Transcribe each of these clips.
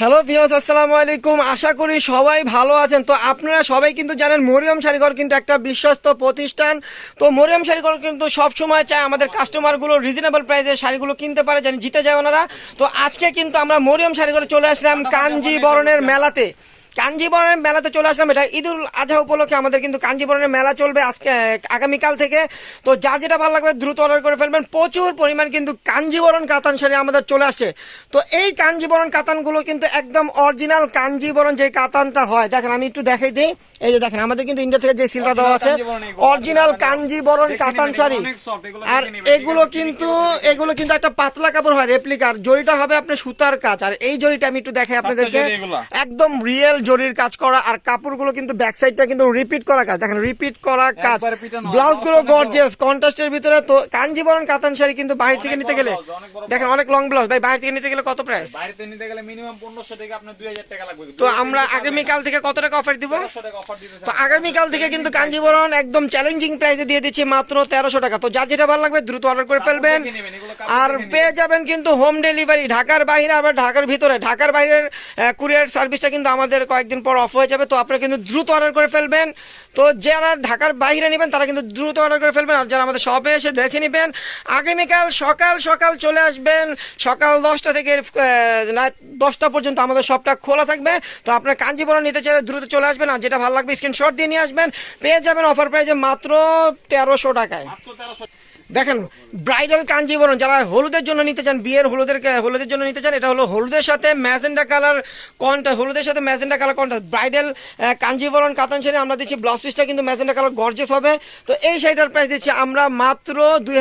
Hello ভিওস আসসালামু আলাইকুম। আশা করি সবাই ভালো আছেন। তো আপনারা সবাই কিন্তু জানেন, মরিয়ম শাড়িঘর কিন্তু একটা বিশ্বস্ত প্রতিষ্ঠান। তো মরিয়ম শাড়িঘর কিন্তু সবসময় চায় আমাদের কাস্টমারগুলো রিজনেবল প্রাইসে শাড়িগুলো কিনতে পারে, জানি জিতে যায় ওনারা। তো আজকে কিন্তু আমরা মরিয়ম শাড়িঘরে চলে আসলাম কাঞ্জি বরণের মেলাতে। কাঞ্জিবরণের মেলাতে চলে আসলাম। এটা ঈদুল আজহা উপলক্ষে আমাদের কিন্তু কাঞ্জিবরণের মেলা চলবে আজকে আগামীকাল থেকে। তো যার যেটা ভালো লাগবে দ্রুত অর্ডার করে ফেলবেন। প্রচুর পরিমাণ কিন্তু কাঞ্জিবরণ কাতান শাড়ি আমাদের চলে আসছে। তো এই কাঞ্জিবরণ কাতানগুলো কিন্তু একদম অরিজিনাল কাঞ্জিবরণ যে কাতানটা হয়। দেখেন আমি একটু দেখাই দিই। এই যে দেখেন আমাদের কিন্তু ইন্ডিয়া থেকে যে সিলটা দেওয়া আছে অরিজিনাল কাঞ্জিবরণ কাতান শাড়ি আর এগুলো কিন্তু এগুলো কিন্তু একটা পাতলা কাপড় হয় রেপ্লিকার জরিটা হবে আপনার সুতার কাজ। আর এই জরিটা আমি একটু দেখাই আপনাদেরকে। একদম রিয়েল জরির কাজ করা আর কাপড়গুলো কিন্তু ব্যাক সাইডটা কিন্তু রিপিট করা কাজ। দেখেন রিপিট করা কাজ। একবারে পিটানো, ব্লাউজগুলো গর্জিয়াস কন্ট্রাস্টের ভিতরে তো কাঞ্জিবরণ কাতান শাড়ি কিন্তু বাইরে থেকে নিতে গেলে দেখেন অনেক লং ব্লাউজ ভাই বাইরে থেকে নিতে গেলে কত প্রাইস বাইরেতে নিতে গেলে মিনিমাম পনেরোশো থেকে আপনার দুই হাজার টাকা লাগবে। তো আমরা আগামীকাল থেকে কত টাকা অফার দিব? তেরোশো টাকা অফার দিতেছে। তো আগামীকাল থেকে কিন্তু কাঞ্জিবরণ একদম চ্যালেঞ্জিং প্রাইসে দিয়ে দিচ্ছি মাত্র তেরোশো টাকা। তো যার যেটা ভালো লাগবে দ্রুত অর্ডার করে ফেলবেন। আর পেয়ে যাবেন কিন্তু হোম ডেলিভারি ঢাকার বাইরে আবার ঢাকার ভিতরে। ঢাকার বাইরের কুরিয়ার সার্ভিসটা কিন্তু আমাদের কয়েকদিন পর অফ হয়ে যাবে তো আপনারা কিন্তু দ্রুত অর্ডার করে ফেলবেন। তো যারা ঢাকার বাইরে নেবেন, তারা কিন্তু দ্রুত অর্ডার করে ফেলবেন। আর যারা আমাদের শপে এসে দেখে নেবেন, আগামীকাল সকাল সকাল চলে আসবেন। সকাল দশটা থেকে দশটা পর্যন্ত আমাদের শপটা খোলা থাকবে। তো আপনার কাঞ্জিবরণ নিতে চাইলে দ্রুত চলে আসবেন। আর যেটা ভালো লাগবে স্ক্রিনশট দিয়ে নিয়ে আসবেন। পেয়ে যাবেন অফার প্রাইজে মাত্র তেরোশো টাকায়। দেখেন ব্রাইডাল কাঞ্জিবরণ যারা হলুদের জন্য নিতে চান, বিয়ের হলুদের হলুদের জন্য নিতে চান, এটা হলো হলুদের সাথে ম্যাজেন্ডা কালার কনটা, হলুদের সাথে ম্যাজেন্ডা কালার কনটা। ব্রাইডাল কাঞ্জিবরণ কাতান আমরা দিচ্ছি ব্লাউজ পিসটা কিন্তু ম্যাজেন্ডা কালার গর্জেস হবে। তো এই শাড়িটার প্রাইস দিচ্ছি আমরা মাত্র দুই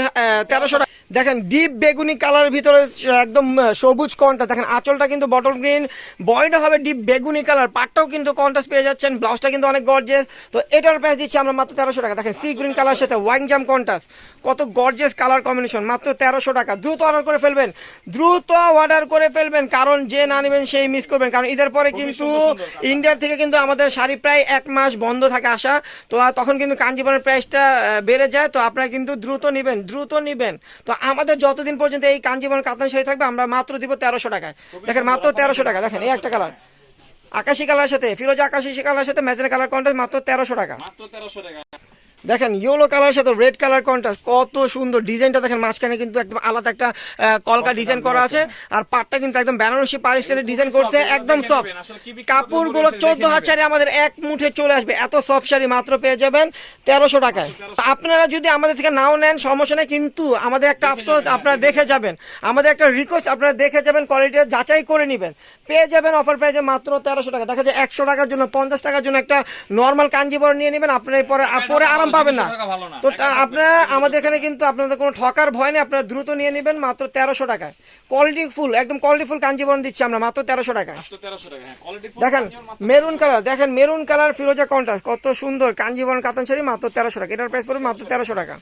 তেরোশো দেখেন ডিপ বেগুনি কালারের ভিতরে একদম সবুজ কনটা দেখেন আঁচলটা কিন্তু বটল গ্রিন বয়টা হবে ডিপ বেগুনি কালার পাটটাও কিন্তু কন্ট্রাস্ট পেয়ে যাচ্ছেন ব্লাউজটা কিন্তু অনেক গর্জেস তো এটার প্রাইস দিচ্ছি আমরা মাত্র তেরোশো টাকা। দেখেন সি গ্রিন কালার সাথে ওয়াইন জাম কন্ট্রাস্ট কত গর্জেস কালার কম্বিনেশন মাত্র তেরোশো টাকা। দ্রুত অর্ডার করে ফেলবেন দ্রুত অর্ডার করে ফেলবেন কারণ যে না নেবেন সেই মিস করবেন। কারণ ঈদের পরে কিন্তু। ইন্ডিয়ার থেকে কিন্তু আমাদের শাড়ি প্রায় এক মাস বন্ধ থাকে আসা। তো তখন কিন্তু কাঞ্জিবরণের প্রাইসটা বেড়ে যায়। তো আপনারা কিন্তু দ্রুত নেবেন দ্রুত নেবেন। তো আমাদের যতদিন পর্যন্ত এই কাঞ্জিবরণ কাতান শাড়ি থাকবে আমরা মাত্র দিব তেরোশো টাকায়। দেখেন মাত্র তেরোশো টাকা। দেখেন এই একটা কালার। আকাশি কালার সাথে ফিরোজা আকাশি কালার সাথে ম্যাজেন্টা কালার কন্ট্রাস্ট মাত্র তেরোশো টাকা। মাত্র তেরোশো টাকা। দেখেন ইয়েলো কালার সাথে রেড কালার কন্ট্রাস্ট কত সুন্দর ডিজাইনটা দেখেন মাঝখানে কিন্তু একদম আলাদা একটা কলকা ডিজাইন করা আছে। আর পাটটা কিন্তু একদম বেনারসি পাড় স্টাইলের ডিজাইন করছে একদম সফট কাপড়গুলো চোদ্দ হাত শাড়ি আমাদের এক মুঠে চলে আসবে এত সফট শাড়ি মাত্র পেয়ে যাবেন তেরোশো টাকায়। তা আপনারা যদি আমাদের থেকে নাও নেন সমস্যা নেই কিন্তু আমাদের একটা আফসোস আপনারা দেখে যাবেন। আমাদের একটা রিকোয়েস্ট আপনারা দেখে যাবেন কোয়ালিটি যাচাই করে নেবেন। পেয়ে যাবেন অফার পেয়ে যাবেন মাত্র তেরোশো টাকা। দেখা যায় একশো টাকার জন্য পঞ্চাশ টাকার জন্য একটা নর্মাল কাঞ্জিবরম নিয়ে নেবেন আপনারা পরে পরে আরাম পাবেন না। তো আপনারা আমাদের এখানে কিন্তু আপনাদের কোনো ঠকার ভয় নেই আপনারা দ্রুত নিয়ে নেবেন মাত্র তেরোশো টাকায়। কোয়ালিটি ফুল একদম কোয়ালিটি ফুল কাঞ্জিবরম দিচ্ছি আমরা মাত্র তেরোশো টাকা হ্যাঁ দেখেন মেরুন কালার দেখেন মেরুন কালার ফিরোজা কন্ট্রাস্ট কত সুন্দর কাঞ্জিবরম কাতান শাড়ি মাত্র তেরোশো টাকা। এটার প্রাইস পড়বে মাত্র তেরোশো টাকা।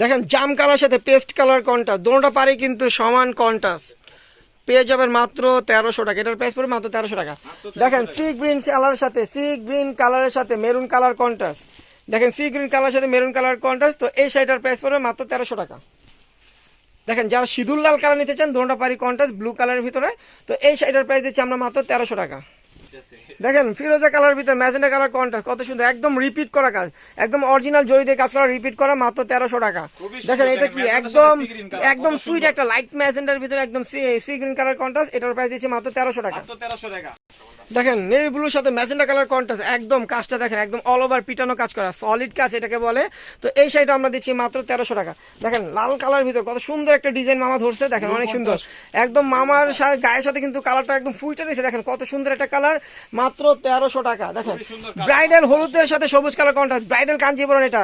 দেখেন জাম কালার সাথে পেস্ট কালার কন্ট্রাস্ট দোনোটা পারে কিন্তু সমান কন্ট্রাস্ট পেয়ে যাবেন মাত্র তেরোশো টাকা এটার প্রাইস পড়বে মাত্র তেরোশো টাকা। দেখেন সি গ্রিন কালারের সাথে সি গ্রিন কালারের সাথে মেরুন কালার কন্ট্রাস্ট দেখেন সি গ্রিন কালার সাথে মেরুন কালার কন্ট্রাস্ট তো এই শাড়িটার প্রাইস পড়বে মাত্র তেরোশো টাকা। দেখেন, যারা সিঁদুর লাল কালার নিতে চান দোনটা পারি কন্ট্রাস্ট ব্লু কালারের ভিতরে, তো এই শাড়িটার প্রাইস দিচ্ছি আমরা মাত্র তেরোশো টাকা। দেখেন ফিরোজা কালার ভিতরে ম্যাজেন্ডা কালার কন্ট্রাস্ট কত সুন্দর একদম রিপিট করা কাজ। একদম অরিজিনাল জড়ি দিয়ে কাজ করা রিপিট করা মাত্র তেরোশো টাকা। দেখেন এটা কি? একদম একদম সুইট একটা লাইট ম্যাজেন্ডার ভিতরে একদম সি গ্রিন কালার কন্ট্রাস্ট এটার প্রাইস দিচ্ছি মাত্র তেরোশো টাকা। তেরোশো টাকা। দেখেন নেভি ব্লুর সাথে ম্যাজেন্ডা কালার কন্ট্রাস্ট একদম কাজটা দেখেন একদম অল ওভার পিটানো কাজ করা সলিড কাজ এটাকে বলে। তো এই শাড়িটা আমরা দিচ্ছি মাত্র তেরোশো টাকা। দেখেন লাল কালার ভিতর কত সুন্দর একটা ডিজাইন মামা ধরছে দেখেন অনেক সুন্দর। একদম মামার গায়ের সাথে কিন্তু কালারটা একদম ফুইটে রয়েছে দেখেন কত সুন্দর একটা কালার মাত্র তেরোশো টাকা। দেখেন। ব্রাইডাল হলুদের সাথে সবুজ কালার কন্ট্রাস্ট ব্রাইডাল কাঞ্জিবরণ এটা।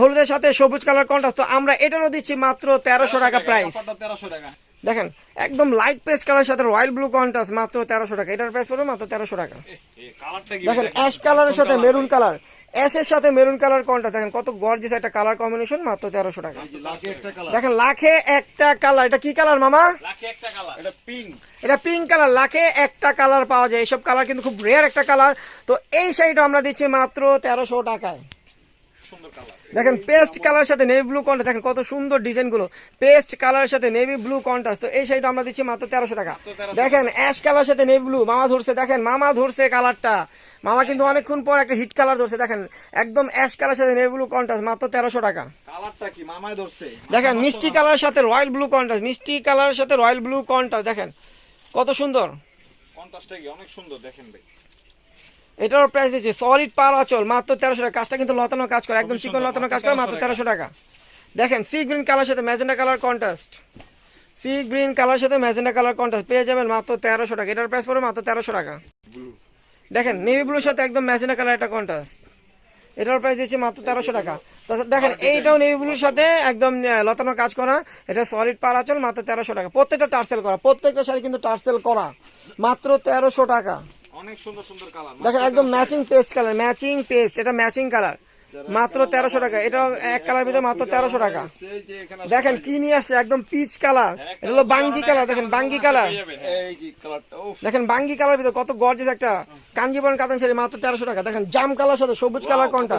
হলুদের সাথে সবুজ কালার কন্ট্রাস্ট তো আমরা এটারও দিচ্ছি মাত্র তেরোশো টাকা প্রাইস তেরোশো টাকা। দেখেন একদম লাইট পেস কালার সাথে রয়্যাল ব্লু কন্ট্রাস্ট মাত্র তেরোশো টাকা। এটার প্রাইস পড়বে মাত্র তেরোশো টাকা। এ, এ, কালারটা কি? দেখেন অ্যাশ কালারের সাথে মেরুন কালার? অ্যাশের সাথে মেরুন কালার কোনটা দেখেন কত গর্জিয়াস একটা কালার কম্বিনেশন মাত্র তেরোশো টাকা। দেখেন লাখে একটা কালার এটা কি কালার মামা? লাখে একটা কালার এটা পিঙ্ক এটা পিঙ্ক কালার লাখে একটা কালার পাওয়া যায়। এইসব কালার কিন্তু খুব রেয়ার একটা কালার তো এই শাড়িটা আমরা দিচ্ছি মাত্র তেরোশো টাকায়। দেখেন পেস্ট কালার সাথে নেভি ব্লু কন্ট্রাস্ট দেখেন কত সুন্দর ডিজাইনগুলো পেস্ট কালার সাথে নেভি ব্লু কন্ট্রাস্ট তো এই শাড়িটা আমরা দিচ্ছি মাত্র তেরোশো টাকা। দেখেন অ্যাশ কালার সাথে নেভি ব্লু মামা ধরছে দেখেন মামা ধরছে কালারটা মামা কিন্তু অনেকক্ষণ পর একটা হিট কালার ধরছে দেখেন একদম অ্যাশ কালার সাথে নেভি ব্লু কন্ট্রাস্ট মাত্র তেরোশো টাকা। কালারটা কি? মামায় ধরছে। দেখেন মিষ্টি কালারের সাথে রয়্যাল ব্লু কন্ট্রাস্ট মিষ্টি কালারের সাথে রয়্যাল ব্লু কন্ট্রাস্ট দেখেন কত সুন্দর। কন্ট্রাস্টটা কি? অনেক সুন্দর দেখেন ভাই। এটার প্রাইস দিচ্ছি সলিড পার আচল মাত্র তেরোশো টাকা। কাজটা কিন্তু লতানো কাজ করে একদম চিকন লতানো কাজ করে মাত্র তেরোশো টাকা। দেখেন সি গ্রিন কালার সাথে magenta colour contrast sea green colour সাথে ম্যাজেন্ডা কালার কন্ট্রাস্ট পেয়ে যাবেন মাত্র তেরোশো টাকা। এটার প্রাইস পড়বে মাত্র তেরোশো টাকা। দেখেন নেভি ব্লুর সাথে একদম ম্যাজেন্ডা কালার একটা কন্ট্রাস্ট এটার প্রাইস দিচ্ছি মাত্র তেরোশো টাকা। দেখেন এইটাও নেভি ব্লুর সাথে একদম লতানো কাজ করা। এটা সলিড পার আচল মাত্র তেরোশো টাকা। প্রত্যেকটা টার্সেল করা। প্রত্যেকটা শাড়ি কিন্তু টার্সেল করা। মাত্র তেরোশো টাকা। অনেক সুন্দর সুন্দর কালার দেখেন একদম matching paste colour matching paste এটা ম্যাচিং কালার মাত্র তেরোশো টাকা। এটা এক কালার ভিতরে মাত্র তেরোশো টাকা। দেখেন কি নিয়ে আসছে একদম পিচ কালার এটা হলো বাঙ্গি কালার দেখেন বাঙ্গি কালার দেখেন বাঙ্গি কালার ভিতরে কত গর্জেস একটা কাঞ্জিবরণ কাতান শাড়ি মাত্র তেরোশো টাকা। দেখেন জাম কালার সাথে সবুজ কালার কোনটা?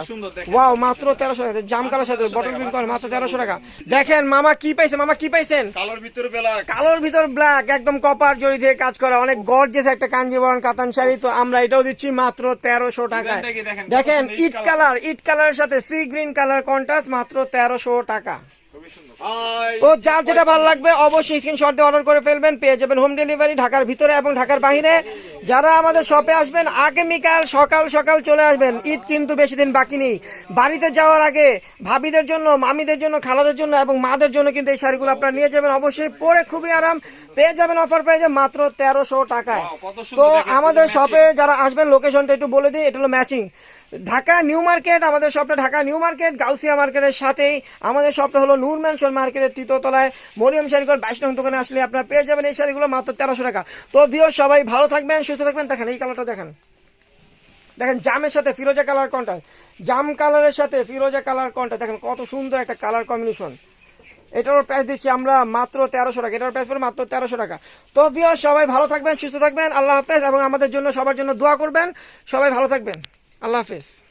ওয়াও মাত্র তেরোশো টাকা। জাম কালার সাথে বটল গ্রিন কালার মাত্র তেরোশো টাকা। দেখেন মামা কি পাইছে মামা কি পাইছেন? কালার ভিতরে বেলা কালোর ভিতর ব্ল্যাক একদম কপার জড়ি দিয়ে কাজ করা। অনেক গর্জেস একটা কাঞ্জিবরণ কাতান শাড়ি। তো আমরা এটাও দিচ্ছি মাত্র তেরোশো টাকা দেখেন, ইট কালার ইট কালার কালারের সাথে সি গ্রিন কালার কন্ট্রাস্ট মাত্র তেরোশো টাকা। খুবই সুন্দর। হাই তো যার যেটা ভালো লাগবে অবশ্যই স্ক্রিনশট দিয়ে অর্ডার করে ফেলবেন পেয়ে যাবেন হোম ডেলিভারি ঢাকার ভিতরে এবং ঢাকার বাইরে যারা আমাদের শপে আসবেন আগামীকাল সকাল সকাল চলে আসবেন। ঈদ কিন্তু বেশি দিন বাকি নেই। বাড়িতে যাওয়ার আগে ভাবিদের জন্য মামিদের জন্য খালাদের জন্য এবং মাদের জন্য কিন্তু এই শাড়িগুলো আপনারা নিয়ে যাবেন। অবশ্যই পরে খুবই আরাম। পেয়ে যাবেন অফার প্রাইজে মাত্র তেরোশো টাকায়। তো আমাদের শপে যারা আসবেন লোকেশনটা একটু বলে দিই এটা হলো ম্যাচিং ঢাকা নিউ মার্কেট, আমাদের শপটা ঢাকা নিউ মার্কেট, গাউসিয়া মার্কেটের সাথেই। আমাদের শপটা হলো নূর ম্যানশন মার্কেটের তৃতীয়তলায় মরিয়ম শাড়িঘর বাইশ নং দোকানে আসলে আপনারা পেয়ে যাবেন এই শাড়িগুলো মাত্র তেরোশো টাকা। তো ভিও সবাই ভালো থাকবেন, সুস্থ থাকবেন। দেখেন, এই কালারটা দেখেন। দেখেন, জামের সাথে ফিরোজা কালার কোনটা? জাম কালারের সাথে ফিরোজা কালার কোনটা? দেখেন, কত সুন্দর একটা কালার কম্বিনেশন এটারও প্রাইস দিচ্ছি আমরা মাত্র তেরোশো টাকা। এটার প্রাইস পড়ে মাত্র তেরোশো টাকা। তো ভিও সবাই ভালো থাকবেন, সুস্থ থাকবেন। আল্লাহ হাফেজ এবং আমাদের জন্য সবার জন্য দোয়া করবেন। সবাই ভালো থাকবেন। আল্লাহ হাফেজ।